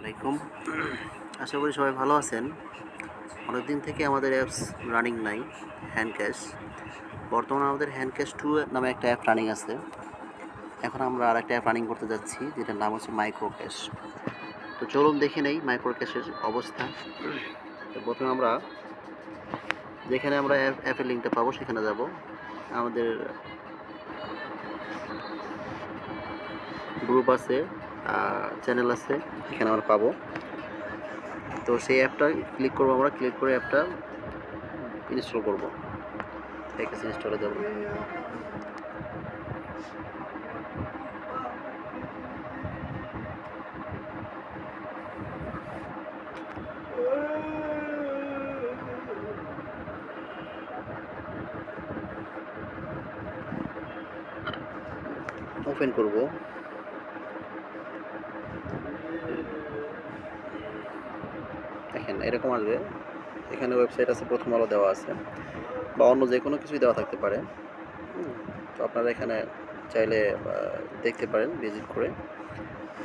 আলাইকুম। আশা করি সবাই ভালো আছেন। অনেক দিন থেকে আমাদের অ্যাপস রানিং নাই হ্যান্ড ক্যাশ বর্তমানে আমাদের হ্যান্ড ক্যাশ টু নামে একটা অ্যাপ রানিং আছে। এখন আমরা আর একটা অ্যাপ রানিং করতে যাচ্ছি, যেটার নাম হচ্ছে মাইক্রো ক্যাশ তো চলুন দেখে নেই মাইক্রো ক্যাশের অবস্থা। তো প্রথমে আমরা যেখানে আমরা অ্যাপ অ্যাপের লিঙ্কটা পাবো, সেখানে যাব। আমাদের গ্রুপ আছে। চ্যানেল আছে, এখানে আমরা পাবো। তো সেই অ্যাপটা ক্লিক করব আমরা ক্লিক করে অ্যাপটা ইনস্টল করব। প্যাকেজ ইনস্টলে যাব। ওপেন করব। এরকম আসবে। এখানে ওয়েবসাইট আছে, প্রথম আলো দেওয়া আছে বা অন্য যে কোনো কিছুই দেওয়া থাকতে পারে। তো আপনারা এখানে চাইলে দেখতে পারেন ভিজিট করে।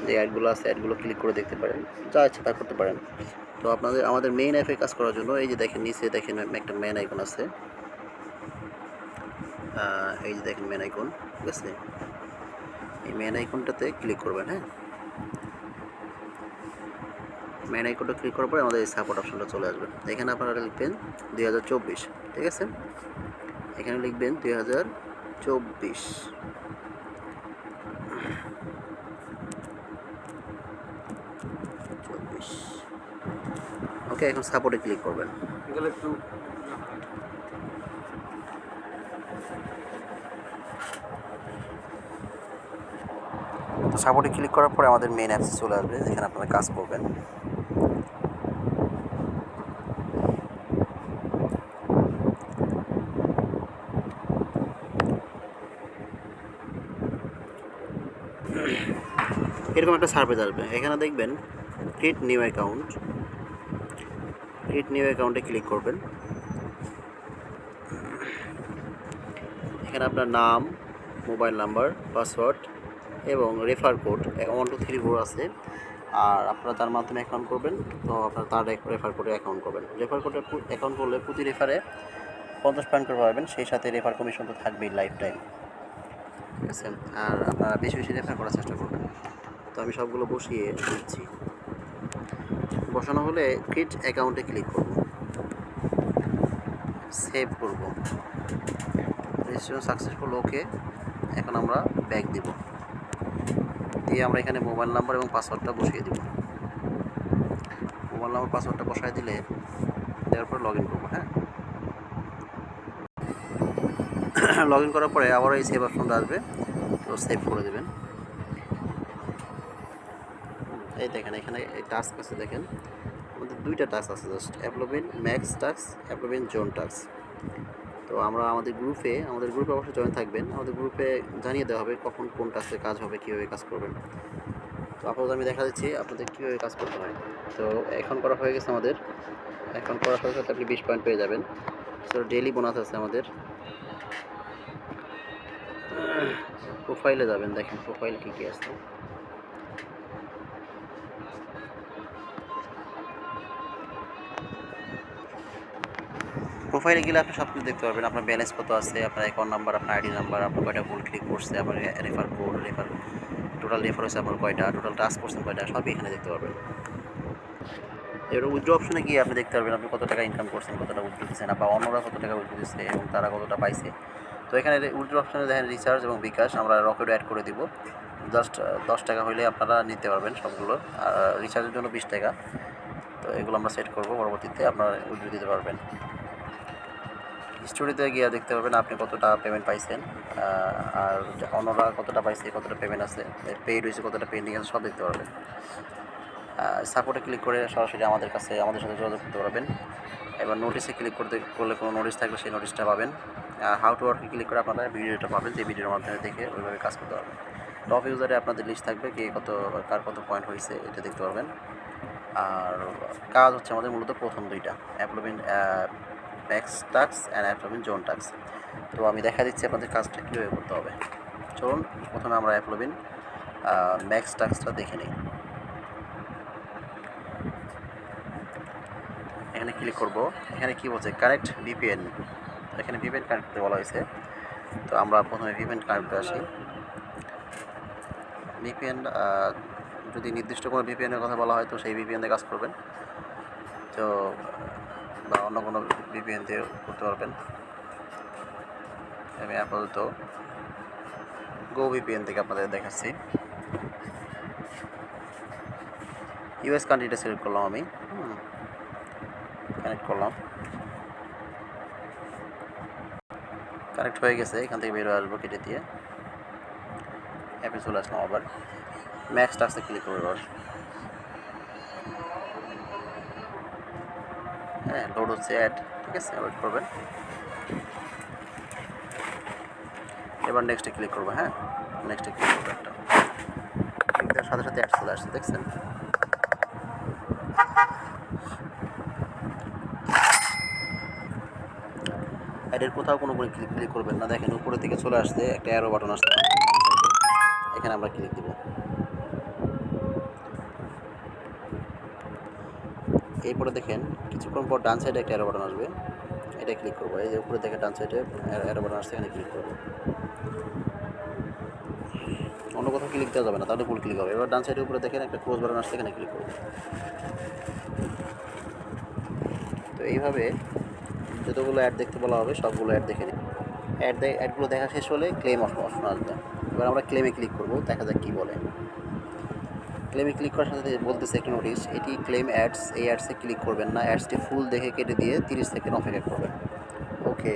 যে অ্যাডগুলো আছে অ্যাডগুলো ক্লিক করে দেখতে পারেন। যা ইচ্ছে তা করতে পারেন। তো আপনাদের, আমাদের মেইন অ্যাপে কাজ করার জন্য, এই যে দেখেন, নিচে দেখেন, একটা মেন আইকন আছে। এই যে দেখেন মেন আইকন ঠিক আছে? এই মেন আইকনটাতে ক্লিক করবেন হ্যাঁ? মেন আইকনটা ক্লিক করার পরে আমাদের এই সাপোর্ট অপশনটা চলে আসবে। এখানে আপনারা লিখবেন দুই হাজার চব্বিশ ঠিক আছে? এখানে লিখবেন দুই হাজার চব্বিশ। চব্বিশ। ওকে এখন সাপোর্টে ক্লিক করবেন। একটু তো সাপোর্টে ক্লিক করার পরে আমাদের মেন অ্যাপসে চলে আসবে যেখানে আপনারা কাজ করবেন। এরকম একটা সার্ভিস আসবে। এখানে দেখবেন create new account create new অ্যাকাউন্টে ক্লিক করবেন। এখানে আপনার নাম মোবাইল নাম্বার পাসওয়ার্ড এবং refer code one two three four আছে। আর আপনারা তার মাধ্যমে অ্যাকাউন্ট করবেন, তো আপনারা তার রেফার কোডে অ্যাকাউন্ট করবেন। রেফার কোডে অ্যাকাউন্ট করলে প্রতি রেফারে পঞ্চাশ পয়েন্ট করে পাবেন, সেই সাথে রেফার কমিশন তো থাকবেই লাইফ টাইম ঠিক আছে? আর আপনারা বেশি বেশি রেফার করার চেষ্টা করবেন। তো আমি সবগুলো বসিয়ে দিচ্ছি। বসানো হলে ক্রিয়েট অ্যাকাউন্টে ক্লিক করব। সেভ করব। রেজিস্ট্রেশন সাকসেসফুল ওকে এখন আমরা ব্যাক দিব। দিয়ে আমরা এখানে মোবাইল নাম্বার এবং পাসওয়ার্ডটা বসিয়ে দিব। মোবাইল নাম্বার পাসওয়ার্ডটা বসায় দিলে দেওয়ার পর লগ ইন করব হ্যাঁ? লগ ইন করার পরে আবার এই সেভ অপশনটা আসবে। তো সেভ করে দেবেন। এই দেখেন, এখানে এই টাস্ক আছে দেখেন। আমাদের দুইটা টাস্ক আছে just AppLovin max task AppLovin zone task তো আমরা আমাদের গ্রুপে আমাদের গ্রুপে অবশ্যই জয়েন থাকবেন। আমাদের গ্রুপে জানিয়ে দেওয়া হবে কখন কোন টাস্কে কাজ হবে, কীভাবে কাজ করবেন। তো আপাতত আমি দেখা দিচ্ছি আপনাদের কীভাবে কাজ করতে হয়। তো এখন করা হয়ে গেছে আমাদের। এখন করার সাথে সাথে আপনি বিশ পয়েন্ট পেয়ে যাবেন। তো ডেলি বোনাস আছে আমাদের। প্রোফাইলে যাবেন, দেখেন প্রোফাইল কী কী আছে। প্রোফাইলে গেলে আপনি সব কিছু দেখতে পারবেন। আপনার ব্যালেন্স কত আছে, আপনার অ্যাকাউন্ট নাম্বার আপনার আইডি নাম্বার আপনার কয়টা ভুল ক্লিক করছে, আপনার refer code refer total refer হচ্ছে আপনার কয়টা টোটাল টাস্ক করছেন কয়টা, সবই এখানে দেখতে পারবেন। এবার উইথড্র অপশনে গিয়ে আপনি দেখতে পারবেন আপনি কত টাকা ইনকাম করছেন কতটা উইথড্র দিচ্ছেন, বা অন্যরা কত টাকা উইথড্র দিচ্ছে এবং তারা কতটা পাইছে। তো এখানে উইথড্র অপশনে দেখেন রিচার্জ এবং বিকাশ, আমরা রকেট অ্যাড করে দিব। জাস্ট দশ টাকা হলে আপনারা নিতে পারবেন সবগুলো, আর রিচার্জের জন্য বিশ টাকা। তো এগুলো আমরা সেট করব, পরবর্তীতে আপনারা উইথড্র দিতে পারবেন। স্টোরিতে গিয়ে দেখতে পারবেন আপনি কতটা পেমেন্ট পাইছেন আর অন্যরা কতটা পাইছে, কতটা পেমেন্ট আছে পেইড হয়েছে কতটা পেন্ডিং আছে সব দেখতে পারবেন। সাপোর্টে ক্লিক করে সরাসরি আমাদের কাছে, আমাদের সাথে যোগাযোগ করতে পারবেন। এবার নোটিসে ক্লিক করতে, করলে কোনো নোটিশ থাকলে সেই নোটিশটা পাবেন। আর হাউ টু ওয়ার্কে ক্লিক করে আপনারা ভিডিওটা পাবেন, যে ভিডিওর মাধ্যমে দেখে ওইভাবে কাজ করতে পারবেন। টপ ইউজারে আপনাদের লিস্ট থাকবে কে কত, কার কত পয়েন্ট হয়েছে, এটা দেখতে পারবেন। আর কাজ হচ্ছে আমাদের মূলত প্রথম দুইটা অ্যাপ্লোবিন ম্যাক্স টাক্স অ্যান্ড অ্যাপ্লোবিন জোন টাক্স তো আমি দেখা দিচ্ছি আপনাদের কাজটা কীভাবে করতে হবে। চলুন, প্রথমে আমরা অ্যাপ্লোবিন ম্যাক্স টাক্সটা দেখে নিই। এখানে ক্লিক করব। এখানে কি বলছে? কানেক্ট ভিপিএন এখানে ভিপিএন কানেক্ট করতে বলা হয়েছে। তো আমরা প্রথমে ভিপিএন কানেক্ট করে আসি। ভিপিএন যদি নির্দিষ্ট কোনো ভিপিএনের কথা বলা হয়, তো সেই ভিপিএন কাজ করবেন। তো বা অন্য কোনো ভিপিএন দিয়ে করতে পারবেন। আমি আপাতত গো ভিপিএন থেকে আপনাদের দেখাচ্ছি। ইউএস কান্ট্রিটা সিলেক্ট করলাম আমি। কানেক্ট করলাম। কানেক্ট হয়ে গেছে, এখান থেকে বেরো আসব কেটে দিয়ে। অ্যাপে চলে আসলাম আবার। ম্যাক্স টাক্সে ক্লিক করব হ্যাঁ লোড হচ্ছে অ্যাড ঠিক আছে ওয়েট করবেন। এবার নেক্সটে ক্লিক করব হ্যাঁ? নেক্সটে ক্লিক করব একটা। ক্লিক দেওয়ার সাথে সাথে অ্যাড চলে আসছে, দেখছেন? অ্যাডের কোথাও কোনো করে ক্লিক ক্লিক করবেন না। দেখেন, উপরের দিকে চলে আসছে, একটা অ্যারো বাটন আসছে। এখানে আমরা ক্লিক দিব। এরপরে দেখেন, কিছুক্ষণ পর ডান সাইডে একটা অ্যারো বাটন আসবে। এটা ক্লিক করব। এই যে উপরে দেখে ডান সাইডে অ্যারো বাটন আসছে, এখানে ক্লিক করব। অন্য কোথাও ক্লিক দেওয়া যাবে না, তাহলে ফুল ক্লিক হবে। এবার ডান সাইডের উপরে দেখেন, একটা ক্লোজ বাটন আসছে, এখানে ক্লিক করব। তো এইভাবে যতগুলো অ্যাড দেখতে বলা হবে, সবগুলো অ্যাড দেখে নিই অ্যাড অ্যাডগুলো দেখা শেষ হলে ক্লেম অপশন আসবে। এবার আমরা ক্লেমে ক্লিক করব, দেখা যাক কী বলে। ক্লেমে ক্লিক করার সাথে বলতেছে একটি নোটিশ এটি ক্লেম অ্যাডস এই অ্যাডসে ক্লিক করবেন না অ্যাডসটি ফুল দেখে কেটে দিয়ে তিরিশ সেকেন্ড অপেক্ষা করবেন। ওকে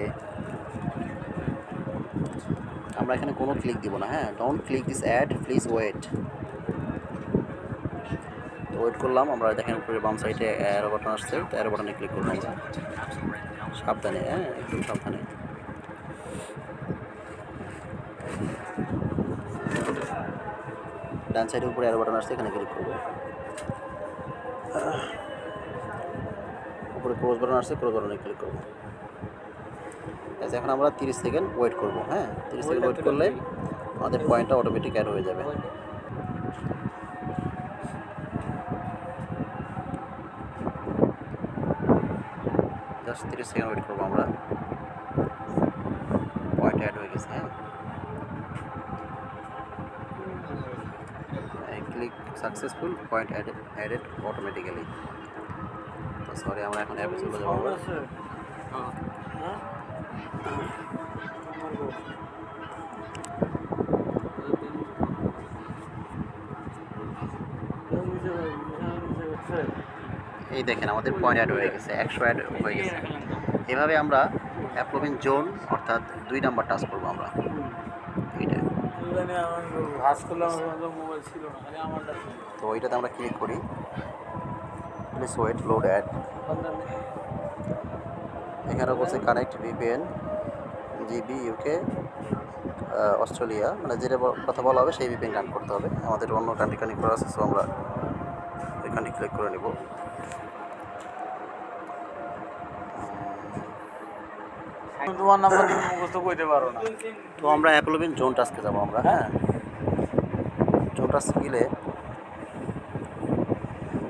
আমরা এখানে কোনো ক্লিক দিব না হ্যাঁ? Don't click this ad please wait তো ওয়েট করলাম, আমরা দেখেন উপরে বাম সাইডে অ্যারো বাটন আসছে, তো অ্যারো বাটনে ক্লিক করলাম। সাবধানে হ্যাঁ একদম সাবধানে। ডান সাইডের উপরে অ্যারো বাটন আসছে, এখানে ক্লিক করব। উপরে ক্রোজ বাটন আসছে ক্রোজ বাটনে ক্লিক করব। এখন আমরা তিরিশ সেকেন্ড ওয়েট করব হ্যাঁ? তিরিশ সেকেন্ড ওয়েট করলে আমাদের পয়েন্টটা অটোমেটিক অ্যাড হয়ে যাবে। জাস্ট তিরিশ সেকেন্ড ওয়েট করব আমরা। পয়েন্ট অ্যাড হয়ে গেছে হ্যাঁ? সাকসেসফুল পয়েন্ট অ্যাডেড অটোমেটিক্যালি তো সরি আমরা এখন অ্যাপে চলে যাব। আমরা। এই দেখেন আমাদের পয়েন্ট অ্যাড হয়ে গেছে একশো অ্যাড হয়ে গেছে। এভাবে আমরা অ্যাপ্লোভিং জোন অর্থাৎ দুই নাম্বার টাচ করব আমরা। তো ওইটাতে আমরা ক্লিক করি। প্লিজ ওয়েট লোড অ্যাড এখানে বলছে connect VPN GB UK Australia. মানে যেটা কথা বলা হবে, সেই ভিপিএন কানেক্ট করতে হবে। আমাদের অন্য কান্ট্রি কানেক্ট করা আছে সো আমরা এখানে ক্লিক করে নিব। তোমার নাম্বার তুমি মুখস্থ কইতে পারো না। তো আমরা অ্যাপোলোবিন জোন টাস্কে যাব আমরা হ্যাঁ? জোন টাস্ক গেলে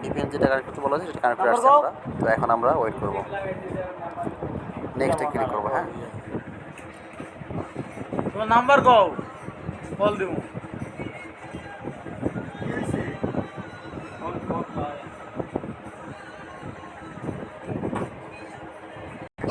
ভিপিএন যেটা কানেক্ট করতে বলা হয়েছে সেটা কানেক্ট করে আসছে আমরা। তো এখন আমরা ওয়েট করব। নেক্সটে ক্লিক করব হ্যাঁ? তোমার নাম্বার কও বল দিব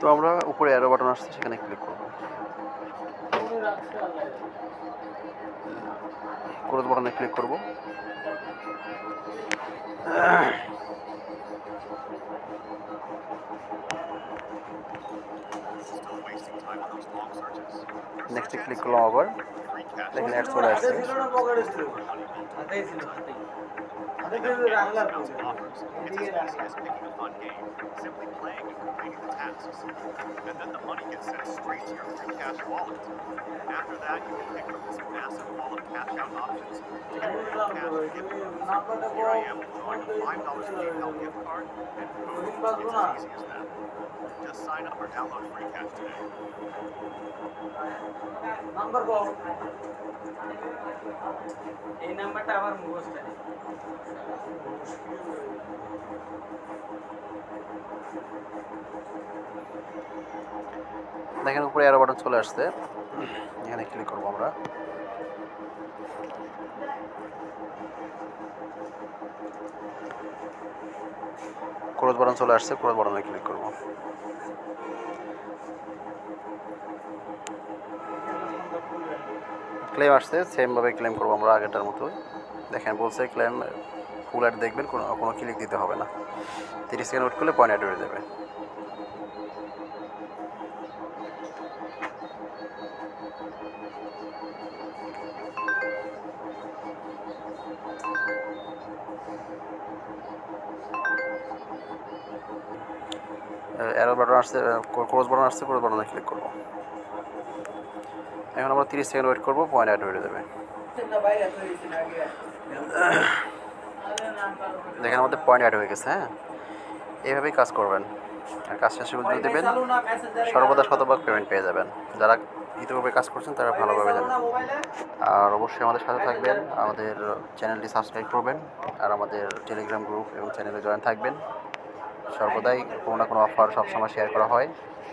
তো আমরা উপরে অ্যারো বাটন আসছে, সেখানে ক্লিক করব। ক্রোজ বাটনে ক্লিক করব। নেক্সটে ক্লিক করলাম আবার। দেখেন অ্যাড চলে আসছে। নাম্বার বল এই নাম্বারটা আমার মুখস্থ নেই দেখেন উপরে অ্যারো বাটন চলে আসছে। এখানে ক্লিক করব আমরা। ক্রোজ বাটন চলে আসছে ক্রোজ বাটনে ক্লিক করব। ক্লেম আসছে সেমভাবে ক্লেম করব আমরা আগেরটার মতোই। দেখেন বলছে ক্লেম ফুল অ্যাড দেখবেন কোনো কোনো ক্লিক দিতে হবে না। তিরিশ সেকেন্ড ওয়েট করলে পয়েন্ট অ্যাড হয়ে যাবে। অ্যারো বাটন আসছে ক্রস বাটন আসছে ক্রস বাটনে ক্লিক করব। এখন আমরা তিরিশ সেকেন্ড ওয়েট করব পয়েন্ট অ্যাড হয়ে যাবে। দেখেন আমাদের পয়েন্ট অ্যাড হয়ে গেছে হ্যাঁ? এইভাবেই কাজ করবেন। আর কাজ শেষে উদ্যোগ দেবেন সর্বদা শতভাগ পেমেন্ট পেয়ে যাবেন। যারা ইতিপূর্বে কাজ করছেন তারা ভালোভাবে জানেন। আর অবশ্যই আমাদের সাথে থাকবেন আমাদের চ্যানেলটি সাবস্ক্রাইব করবেন আর আমাদের টেলিগ্রাম গ্রুপ এবং চ্যানেলে জয়েন থাকবেন। সর্বদাই কোনো না কোনো অফার সবসময় শেয়ার করা হয়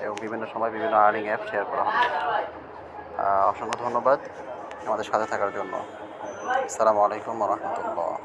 এবং বিভিন্ন সময় বিভিন্ন আর্নিং অ্যাপ শেয়ার করা হয়। অসংখ্য ধন্যবাদ আমাদের সাথে থাকার জন্য। আসসালামু আলাইকুম রহমতুল্লাহ।